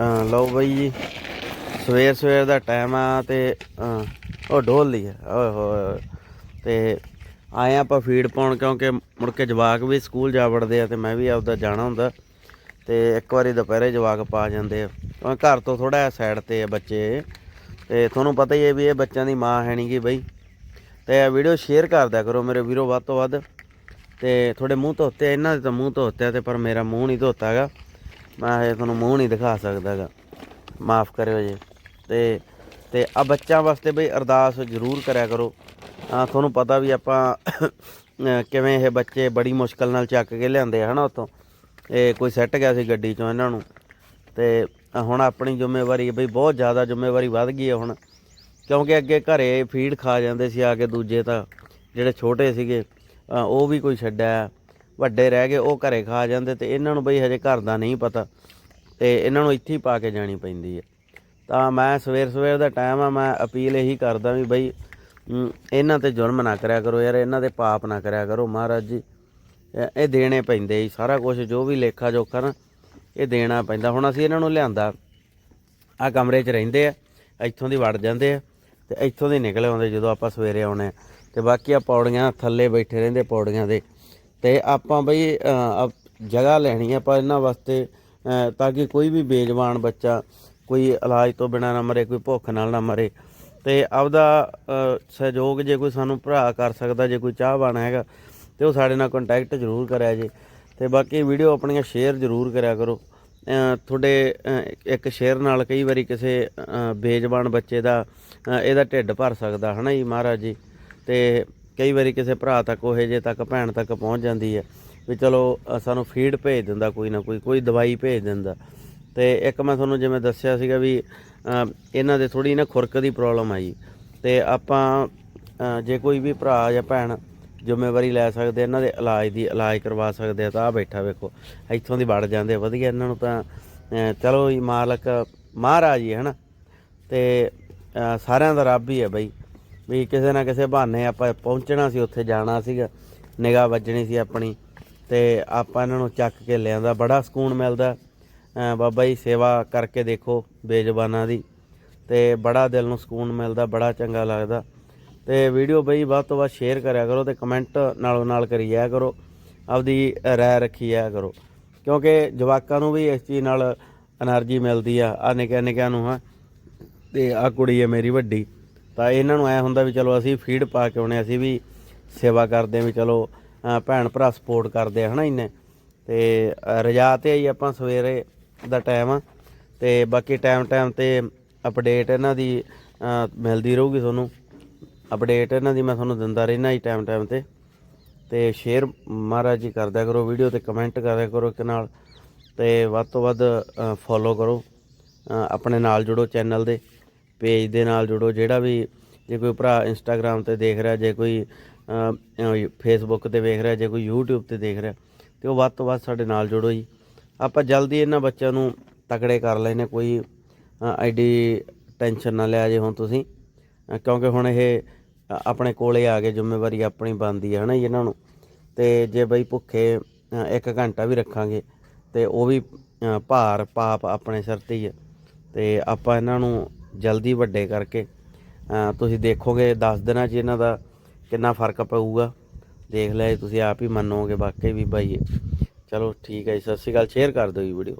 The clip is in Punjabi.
ਅਹ ਲਓ ਬਈ ਜੀ। ਸਵੇਰ ਸਵੇਰ ਦਾ ਟਾਈਮ ਆ ਤੇ ਉਹ ਢੋਲ ਲਈ ਆ। ਓਏ ਹੋਏ ਤੇ ਆਏ ਆਪਾਂ ਫੀਡ ਪਾਉਣ ਕਿਉਂਕਿ ਮੁੜ ਕੇ ਜਵਾਕ ਵੀ ਸਕੂਲ ਜਾ ਵੜਦੇ ਆ ਤੇ ਮੈਂ ਵੀ ਆਪਦਾ ਜਾਣਾ ਹੁੰਦਾ। ਤੇ ਇੱਕ ਵਾਰੀ ਦੁਪਹਿਰੇ ਜਵਾਕ ਪਾ ਜਾਂਦੇ ਆ। ਘਰ ਤੋਂ ਥੋੜਾ ਸਾਈਡ ਤੇ ਆ ਬੱਚੇ। ਤੇ ਤੁਹਾਨੂੰ ਪਤਾ ਹੀ ਹੈ ਵੀ ਇਹ ਬੱਚਿਆਂ ਦੀ ਮਾਂ ਹੈ ਨਹੀਂਗੀ ਬਈ। ਤੇ ਇਹ ਵੀਡੀਓ ਸ਼ੇਅਰ ਕਰ ਦਿਆ ਕਰੋ ਮੇਰੇ ਵੀਰੋ ਵੱਧ ਤੋਂ ਵੱਧ। ਤੇ ਤੁਹਾਡੇ ਮੂੰਹ ਧੋਤੇ ਇਹਨਾਂ ਦੇ ਤਾਂ ਮੂੰਹ ਧੋਤੇ ਆ ਤੇ ਪਰ ਮੇਰਾ ਮੂੰਹ ਨਹੀਂ ਧੋਤਾ ਹੈਗਾ ਮੈਂ ਇਹ ਤੁਹਾਨੂੰ ਮੂੰਹ ਨਹੀਂ ਦਿਖਾ ਸਕਦਾਗਾ ਮਾਫ ਕਰਿਓ ਜੀ। ਤੇ ਤੇ ਆ ਬੱਚਿਆਂ ਵਾਸਤੇ ਬਈ ਅਰਦਾਸ ਜ਼ਰੂਰ ਕਰਿਆ ਕਰੋ। ਤੁਹਾਨੂੰ ਪਤਾ ਵੀ ਆਪਾਂ ਕਿਵੇਂ ਇਹ ਬੱਚੇ ਬੜੀ ਮੁਸ਼ਕਲ ਨਾਲ ਚੱਕ ਕੇ ਲਿਆਂਦੇ ਆ, ਹਨਾ ਉੱਥੋਂ। ਇਹ ਕੋਈ ਸੈੱਟ ਗਿਆ ਸੀ ਗੱਡੀ ਚੋਂ ਇਹਨਾਂ ਨੂੰ। ਤੇ ਹੁਣ ਆਪਣੀ ਜ਼ਿੰਮੇਵਾਰੀ ਬਈ ਬਹੁਤ ਜ਼ਿਆਦਾ ਜ਼ਿੰਮੇਵਾਰੀ ਵੱਧ ਗਈ ਹੈ ਹੁਣ। ਕਿਉਂਕਿ ਅੱਗੇ ਘਰੇ ਫੀਡ ਖਾ ਜਾਂਦੇ ਸੀ ਆ ਕੇ ਦੂਜੇ ਤਾਂ ਜਿਹੜੇ ਛੋਟੇ ਸੀਗੇ ਉਹ ਵੀ ਕੋਈ ਛੱਡਿਆ। ਵੱਡੇ ਰਹਿ ਗਏ, ਉਹ ਘਰੇ ਖਾ ਜਾਂਦੇ ਤੇ ਇਹਨਾਂ ਨੂੰ ਬਈ ਹਜੇ ਘਰ ਦਾ ਨਹੀਂ ਪਤਾ ਤੇ ਇਹਨਾਂ ਨੂੰ ਇੱਥੇ ਹੀ ਪਾ ਕੇ ਜਾਣੀ ਪੈਂਦੀ ਹੈ। ਤਾਂ ਮੈਂ ਸਵੇਰ ਸਵੇਰ ਦਾ ਟਾਈਮ ਆ, ਮੈਂ ਅਪੀਲ ਇਹੀ ਕਰਦਾ ਵੀ ਬਈ ਇਹਨਾਂ ਤੇ ਜ਼ੁਲਮ ਨਾ ਕਰਿਆ ਕਰੋ ਯਾਰ, ਇਹਨਾਂ ਦੇ ਪਾਪ ਨਾ ਕਰਿਆ ਕਰੋ ਮਹਾਰਾਜ ਜੀ। ਇਹ- ਦੇਣੇ ਪੈਂਦੇ ਜੀ, ਸਾਰਾ ਕੁਝ ਜੋ ਵੀ ਲੇਖਾ ਜੋਖਾ ਨਾ, ਇਹ ਦੇਣਾ ਪੈਂਦਾ। ਹੁਣ ਅਸੀਂ ਇਹਨਾਂ ਨੂੰ ਲਿਆਂਦਾ ਆ ਕਮਰੇ 'ਚ ਰਹਿੰਦੇ ਆ, ਇੱਥੋਂ ਦੀ ਵੜ ਜਾਂਦੇ ਆ ਤੇ ਇੱਥੋਂ ਦੀ ਨਿਕਲ ਆਉਂਦੇ ਜਦੋਂ ਆਪਾਂ ਸਵੇਰੇ ਆਉਣੇ ਆ। ਤੇ ਬਾਕੀ ਆ ਪੌੜੀਆਂ ਥੱਲੇ ਬੈਠੇ ਰਹਿੰਦੇ ਪੌੜੀਆਂ ਦੇ ਤੇ ਆਪਾਂ ਬਈ ਜਗ੍ਹਾ ਲੈਣੀ ਆ ਆਪਾਂ ਇਹਨਾਂ ਵਾਸਤੇ ਤਾਂ ਕਿ ਕੋਈ ਵੀ ਬੇਜਵਾਨ ਬੱਚਾ ਕੋਈ ਇਲਾਜ ਤੋਂ ਬਿਨਾਂ ਨਾ ਮਰੇ, ਕੋਈ ਭੁੱਖ ਨਾਲ ਨਾ ਮਰੇ। ਤੇ ਆਪਦਾ ਸਹਿਯੋਗ ਜੇ ਕੋਈ ਸਾਨੂੰ ਭਰਾ ਕਰ ਸਕਦਾ, ਜੇ ਕੋਈ ਚਾਹਵਾਨ ਹੈਗਾ, ਤੇ ਉਹ ਸਾਡੇ ਨਾਲ ਕੰਟੈਕਟ ਜ਼ਰੂਰ ਕਰਿਆ ਜੇ। ਤੇ ਬਾਕੀ ਵੀਡੀਓ ਆਪਣੀਆਂ ਸ਼ੇਅਰ ਜ਼ਰੂਰ ਕਰਿਆ ਕਰੋ। ਤੁਹਾਡੇ ਇੱਕ ਸ਼ੇਅਰ ਨਾਲ ਕਈ ਵਾਰੀ ਕਿਸੇ ਬੇਜ਼ਬਾਨ ਬੱਚੇ ਦਾ ਇਹਦਾ ਢਿੱਡ ਭਰ ਸਕਦਾ, ਹਨਾ ਜੀ ਮਹਾਰਾਜ ਜੀ? ਤੇ ਕਈ ਵਾਰੀ ਕਿਸੇ ਭਰਾ ਤੱਕ ਉਹ ਜੇ ਤੱਕ ਭੈਣ ਤੱਕ ਪਹੁੰਚ ਜਾਂਦੀ ਹੈ ਵੀ ਚਲੋ ਸਾਨੂੰ ਫੀਡ ਭੇਜ ਦਿੰਦਾ ਕੋਈ ਨਾ ਕੋਈ ਕੋਈ ਦਵਾਈ ਭੇਜ ਦਿੰਦਾ। ਤੇ ਇੱਕ ਮੈਂ ਤੁਹਾਨੂੰ ਜਿਵੇਂ ਦੱਸਿਆ ਸੀਗਾ ਵੀ ਇਹਨਾਂ ਦੇ ਥੋੜੀ ਨਾ ਖੁਰਕ ਦੀ ਪ੍ਰੋਬਲਮ ਆਈ। ਤੇ ਆਪਾਂ ਜੇ ਕੋਈ ਵੀ ਭਰਾ ਜਾਂ ਭੈਣ ਜ਼ਿੰਮੇਵਾਰੀ ਲੈ ਸਕਦੇ ਇਹਨਾਂ ਦੇ ਇਲਾਜ ਦੀ, ਇਲਾਜ ਕਰਵਾ ਸਕਦੇ ਆ, ਤਾਂ ਆ ਬੈਠਾ ਵੇਖੋ। ਇੱਥੋਂ ਦੀ ਵੜ ਜਾਂਦੇ ਵਧੀਆ ਇਹਨਾਂ ਨੂੰ ਤਾਂ ਚਲੋ ਜੀ, ਮਾਲਕ, ਮਹਾਰਾਜ ਹੀ ਹੈ ਨਾ। ਤੇ ਸਾਰਿਆਂ ਦਾ ਰੱਬ ਹੀ ਹੈ ਬਈ। ਵੀ ਕਿਸੇ ਨਾ ਕਿਸੇ ਬਹਾਨੇ ਆਪਾਂ ਪਹੁੰਚਣਾ ਸੀ, ਉੱਥੇ ਜਾਣਾ ਸੀਗਾ। ਨਿਗਾ ਵੱਜਣੀ ਸੀ ਆਪਣੀ। ਤੇ ਆਪਾਂ ਇਹਨਾਂ ਨੂੰ ਚੱਕ ਕੇ ਲਿਆਂਦਾ। ਬੜਾ ਸਕੂਨ ਮਿਲਦਾ। ਬਾਬਾ ਜੀ ਸੇਵਾ ਕਰਕੇ ਦੇਖੋ, ਬੇਜ਼ਬਾਨਾਂ ਦੀ। ਤੇ ਬੜਾ ਦਿਲ ਨੂੰ ਸਕੂਨ ਮਿਲਦਾ, ਬੜਾ ਚੰਗਾ ਲੱਗਦਾ। ਤੇ ਵੀਡੀਓ ਬਈ ਵੱਧ ਤੋਂ ਵੱਧ ਸ਼ੇਅਰ ਕਰਿਆ ਕਰੋ ਤੇ ਕਮੈਂਟ ਨਾਲੋਂ ਨਾਲ ਕਰੀ ਜਾਇਆ ਕਰੋ। ਆਪਦੀ ਰਾਇ ਰੱਖੀ ਜਾਇਆ ਕਰੋ। ਕਿਉਂਕਿ ਜਵਾਕਾਂ ਨੂੰ ਵੀ ਇਸ ਚੀਜ਼ ਨਾਲ એનર્ਜੀ ਮਿਲਦੀ ਆ। ਆ ਨਿੱਕਿਆਂ ਨਿੱਕਿਆਂ ਨੂੰ, ਹਾਂ। ਤੇ ਆ ਕੁੜੀ ਹੈ ਮੇਰੀ ਵੱਡੀ। ਤਾਂ ਇਹਨਾਂ ਨੂੰ ਐ ਹੁੰਦਾ ਵੀ ਚਲੋ ਅਸੀਂ ਫੀਡ ਪਾ ਕੇ ਆਉਣੇ ਅਸੀਂ ਵੀ ਸੇਵਾ ਕਰਦੇ ਆ ਵੀ ਚਲੋ ਭੈਣ ਭਰਾ ਸਪੋਰਟ ਕਰਦੇ ਆ, ਹਨਾ ਇੰਨੇ? ਤੇ ਰਜਾ ਤੇ ਆਈ ਆਪਾਂ ਸਵੇਰੇ ਦਾ ਟਾਈਮ ਆ, ਤੇ ਬਾਕੀ ਟਾਈਮ ਟਾਈਮ ਤੇ ਅਪਡੇਟ ਇਹਨਾਂ ਦੀ ਮਿਲਦੀ ਰਹੂਗੀ ਤੁਹਾਨੂੰ। ਅਪਡੇਟ ਇਹਨਾਂ ਦੀ ਮੈਂ ਤੁਹਾਨੂੰ ਦਿੰਦਾ ਰਹਿਣਾ ਹੀ ਟਾਈਮ ਟਾਈਮ ਤੇ। ਤੇ ਸ਼ੇਅਰ ਮਹਾਰਾਜ ਜੀ ਕਰਦਿਆ ਕਰੋ ਵੀਡੀਓ ਤੇ ਕਮੈਂਟ ਕਰਿਆ ਕਰੋ ਇੱਕ ਨਾਲ। ਤੇ ਵੱਧ ਤੋਂ ਵੱਧ ਫੋਲੋ ਕਰੋ ਆਪਣੇ ਨਾਲ ਜੁੜੋ ਚੈਨਲ ਦੇ। ਪੇਜ ਦੇ ਨਾਲ ਜੁੜੋ ਜਿਹੜਾ ਵੀ ਜੇ ਕੋਈ ਭਰਾ ਇੰਸਟਾਗ੍ਰam ਤੇ ਦੇਖ ਰਿਹਾ ਜੇ ਕੋਈ ਫੇਸਬੁੱਕ ਤੇ ਵੇਖ ਰਿਹਾ ਜੇ ਕੋਈ YouTube ਤੇ ਦੇਖ ਰਿਹਾ ਤੇ ਉਹ ਵੱਧ ਤੋਂ ਵੱਧ ਸਾਡੇ ਨਾਲ ਜੁੜੋ ਜੀ। ਆਪਾਂ ਜਲਦੀ ਇਹਨਾਂ ਬੱਚਿਆਂ ਨੂੰ ਤਕੜੇ ਕਰ ਲੈਨੇ ਕੋਈ ਅ, ਐਡੀ ਟੈਨਸ਼ਨ ਨਾ ਲਿਆ ਜੇ ਹੁਣ ਤੁਸੀਂ। ਕਿਉਂਕਿ ਹੁਣ ਇਹ ਆਪਣੇ ਕੋਲੇ ਆ ਗਏ ਜ਼ਿੰਮੇਵਾਰੀ ਆਪਣੀ ਬਣਦੀ ਹੈ ਹਨਾ ਜੀ ਇਹਨਾਂ ਨੂੰ। ਤੇ ਜੇ ਬਈ ਭੁੱਖੇ ਇੱਕ ਘੰਟਾ ਵੀ ਰੱਖਾਂਗੇ ਤੇ ਉਹ ਵੀ ਭਾਰ ਪਾਪ ਆਪਣੇ ਸਿਰ ਤੇ ਹੀ ਹੈ ਤੇ ਆਪਾਂ ਇਹਨਾਂ ਨੂੰ ਜਲਦੀ ਵੱਡੇ ਕਰਕੇ। ਤੁਸੀਂ ਦੇਖੋਗੇ 10 ਦਿਨਾਂ 'ਚ ਇਹਨਾਂ ਦਾ ਕਿੰਨਾ ਫ਼ਰਕ ਪਊਗਾ। ਦੇਖ ਲਿਆ ਜੀ ਤੁਸੀਂ ਆਪ ਹੀ ਮੰਨੋਗੇ, ਵਾਕਈ ਵੀ ਬਾਈ ਚਲੋ ਠੀਕ ਹੈ ਜੀ, ਸਤਿ ਸ਼੍ਰੀ ਅਕਾਲ, ਸ਼ੇਅਰ ਕਰ ਦਿਓ ਜੀ ਵੀਡੀਓ।